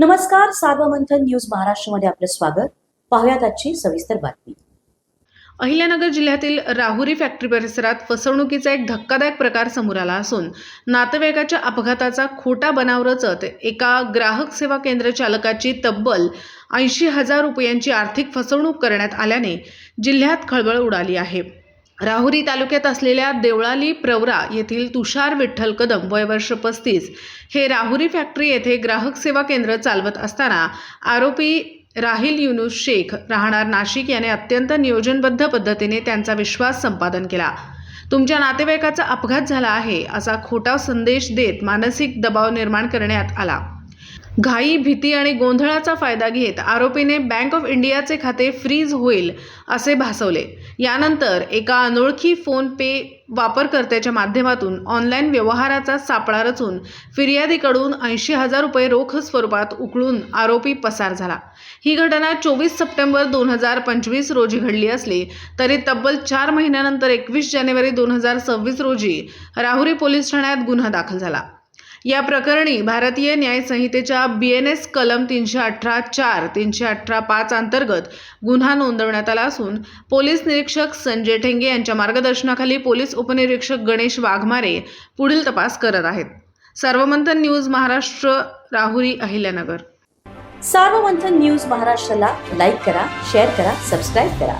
नमस्कार सार्वमंथन न्यूज महाराष्ट्रमध्ये आपलं स्वागत. पाहुयात आजची सविस्तर बातमी. अहिल्यानगर जिल्ह्यातील राहुरी फॅक्टरी परिसरात फसवणुकीचा एक धक्कादायक प्रकार समोर आला असून नातेवाईकाच्या अपघाताचा खोटा बनाव रचत एका ग्राहक सेवा केंद्र चालकाची तब्बल ऐंशी हजार रुपयांची आर्थिक फसवणूक करण्यात आल्याने जिल्ह्यात खळबळ उडाली आहे. राहुरी तालुक्यात असलेल्या देवळाली प्रवरा येथील तुषार विठ्ठल कदम वय वर्ष पस्तीस हे राहुरी फॅक्टरी येथे ग्राहक सेवा केंद्र चालवत असताना आरोपी राहिल युनुस शेख राहणार नाशिक याने अत्यंत नियोजनबद्ध पद्धतीने त्यांचा विश्वास संपादन केला. तुमच्या नातेवाईकाचा अपघात झाला आहे असा खोटा संदेश देत मानसिक दबाव निर्माण करण्यात आला. घाई भीती आणि गोंधळाचा फायदा घेत आरोपीने बँक ऑफ इंडियाचे खाते फ्रीज होईल असे भासवले. यानंतर एका अनोळखी फोन पे वापरकर्त्याच्या माध्यमातून ऑनलाईन व्यवहाराचा सापळा रचून फिर्यादीकडून ऐंशी हजार रुपये रोख स्वरूपात उकळून आरोपी पसार झाला. ही घटना चोवीस सप्टेंबर दोन हजार पंचवीस रोजी घडली असली तरी तब्बल चार महिन्यानंतर एकवीस जानेवारी दोन हजार सव्वीस रोजी राहुरी पोलीस ठाण्यात गुन्हा दाखल झाला. या प्रकरणी भारतीय न्यायसंहितेच्या बी एन एस कलम तीनशे अठरा चार तीनशे अठरा पाच अंतर्गत गुन्हा नोंदवण्यात आला असून पोलीस निरीक्षक संजय ठेंगे यांच्या मार्गदर्शनाखाली पोलीस उपनिरीक्षक गणेश वाघमारे पुढील तपास करत आहेत. सर्वमंथन न्यूज महाराष्ट्र राहुरी अहिल्यानगर. सार्वमंथन न्यूज महाराष्ट्राला लाईक करा शेअर करा सबस्क्राईब करा.